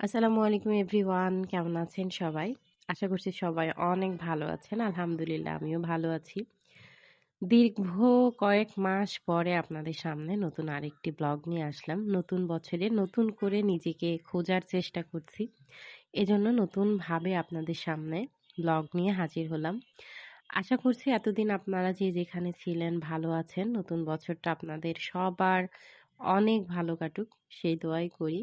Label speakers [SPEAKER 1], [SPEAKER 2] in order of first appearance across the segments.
[SPEAKER 1] আসসালামু আলাইকুম এভরিওয়ান, কেমন আছেন সবাই? আশা করছি সবাই অনেক ভালো আছেন। আলহামদুলিল্লাহ, আমিও ভালো আছি। দীর্ঘ কয়েক মাস পরে আপনাদের সামনে নতুন আরেকটি ব্লগ নিয়ে আসলাম। নতুন বছরে নতুন করে নিজেকে খোঁজার চেষ্টা করছি। এজন্য নতুনভাবে আপনাদের সামনে ব্লগ নিয়ে হাজির হলাম। আশা করছি এতদিন আপনারা যে যেখানে ছিলেন ভালো আছেন। নতুন বছরটা আপনাদের সবার অনেক ভালো কাটুক। সেই দোয়াই করি।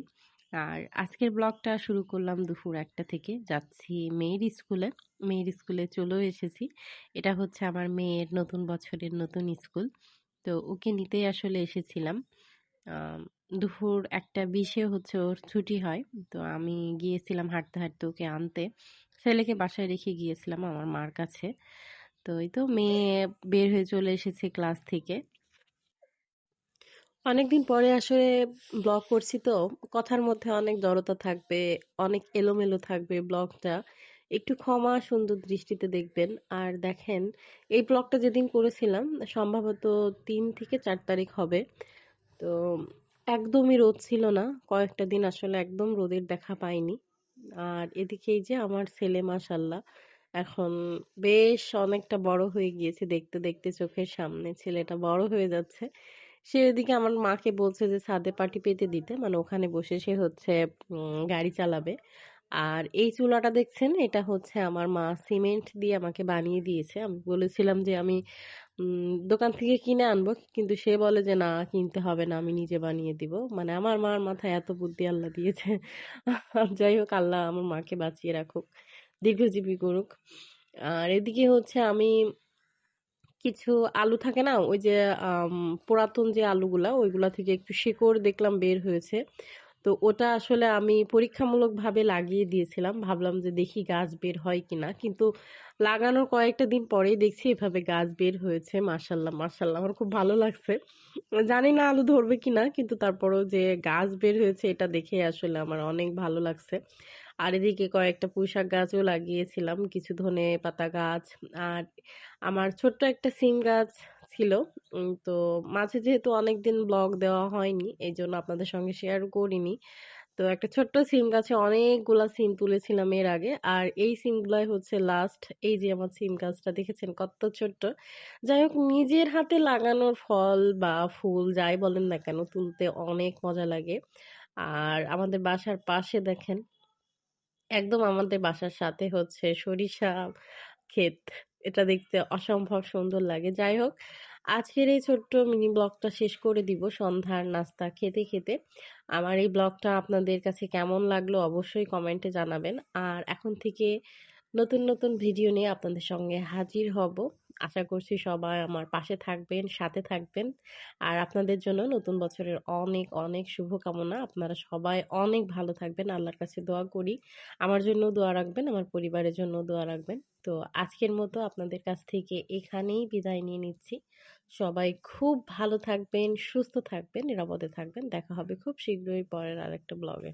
[SPEAKER 1] আর আজকের ব্লগটা শুরু করলাম দুপুর একটা থেকে। যাচ্ছি মেয়ের স্কুলে। মেয়ের স্কুলে চলেও এসেছি। এটা হচ্ছে আমার মেয়ের নতুন বছরের নতুন স্কুল। তো ওকে নিতেই আসলে এসেছিলাম। দুপুর একটা বিশে হচ্ছে ওর ছুটি হয়। তো আমি গিয়েছিলাম হাঁটতে হাঁটতে ওকে আনতে। ছেলেকে বাসায় রেখে গিয়েছিলাম আমার মার কাছে। তো এই তো মেয়ে বের হয়ে চলে এসেছে ক্লাস থেকে। অনেকদিন পরে আসলে ব্লগ করছি তো, কথার মধ্যে অনেক জড়তা থাকবে, অনেক এলোমেলো থাকবে ব্লগটা। একটু ক্ষমা সুন্দর দৃষ্টিতে দেখবেন। আর দেখেন, এই ব্লগটা যেদিন করেছিলাম, সম্ভবত তিন থেকে চার তারিখ হবে। তো একদমই রোদ ছিল না, কয়েকটা দিন আসলে একদম রোদের দেখা পাইনি। আর এদিকে এই যে আমার ছেলে মাসাল্লাহ এখন বেশ অনেকটা বড় হয়ে গিয়েছে দেখতে দেখতে চোখের সামনে। ছেলেটা বড় হয়ে যাচ্ছে। সে ওদিকে আমার মাকে বলছে যে, ছাদে পাটি পেতে দিতে। মানে ওখানে বসে সে হচ্ছে গাড়ি চালাবে। আর এই চুলাটা দেখছেন? এটা হচ্ছে আমার মা সিমেন্ট দিয়ে আমাকে বানিয়ে দিয়েছে। আমি বলেছিলাম যে, আমি দোকান থেকে কিনে আনব। কিন্তু সে বলে যে, না, কিনতে হবে না, আমি নিজে বানিয়ে দিব। মানে আমার মার মাথায় এত বুদ্ধি আল্লাহ দিয়েছে। যাই হোক, আল্লাহ আমার মাকে বাঁচিয়ে রাখুক, দীর্ঘজীবী করুক। আর এদিকে হচ্ছে আমি কিছু আলু থাকে না? ওই যে পুরাতন যে আলুগুলা, ওইগুলা থেকে একটু শিকড় দেখলাম বের হয়েছে। তো ওটা আসলে আমি পরীক্ষামূলকভাবে লাগিয়ে দিয়েছিলাম। ভাবলাম যে দেখি গাছ বের হয় কিনা। কিন্তু লাগানোর কয়েকটা দিন পরেই দেখছি এভাবে গাছ বের হয়েছে। মার্শাল্লাহ মার্শাল্লাহ আমার খুব ভালো লাগছে। জানি না আলু ধরবে কিনা, কিন্তু তারপরেও যে গাছ বের হয়েছে এটা দেখে আসলে আমার অনেক ভালো লাগছে। আর এদিকে কয়েকটা পুঁইশাক গাছও লাগিয়েছিলাম। কিছু ধনে পাতা গাছ আর আমার ছোট্ট একটা সিম গাছ ছিল। তো মাঝে যেহেতু অনেকদিন ব্লগ দেওয়া হয়নি এই জন্য আপনাদের সঙ্গে শেয়ার করিনি। তো একটা ছোট্ট সিম গাছে অনেকগুলা সিম তুলেছিলাম এর আগে, আর এই সিমগুলাই হচ্ছে লাস্ট এই যে আমার সিম গাছটা দেখেছেন কত ছোট্ট। যাই হোক, নিজের হাতে লাগানোর ফল বা ফুল যাই বলেন না কেন, তুলতে অনেক মজা লাগে। আর আমাদের বাসার পাশে দেখেন, একদম আমাদের বাসার সাথে হচ্ছে সরিষা ক্ষেত। এটা দেখতে অসম্ভব সুন্দর লাগে। যাই হোক, আজকের এই ছোট্ট মিনি ব্লগটা শেষ করে দিব সন্ধ্যার নাস্তা খেতে খেতে। আমার এই ব্লগটা আপনাদের কাছে কেমন লাগল অবশ্যই কমেন্টে জানাবেন। আর এখন থেকে নতুন নতুন ভিডিও নিয়ে আপনাদের সঙ্গে হাজির হব। আশা করছি সবাই আমার পাশে থাকবেন, সাথে থাকবেন। আর আপনাদের জন্য নতুন বছরের অনেক অনেক শুভকামনা। আপনারা সবাই অনেক ভালো থাকবেন, আল্লাহর কাছে দোয়া করি। আমার জন্য দোয়া রাখবেন, আমার পরিবারের জন্য দোয়া রাখবেন। তো আজকের মতো আপনাদের কাছ থেকে এখানেই বিদায় নিয়ে নিচ্ছি। সবাই খুব ভালো থাকবেন, সুস্থ থাকবেন, নিরাপদে থাকবেন। দেখা হবে খুব শীঘ্রই পরের আরেকটা ব্লগে।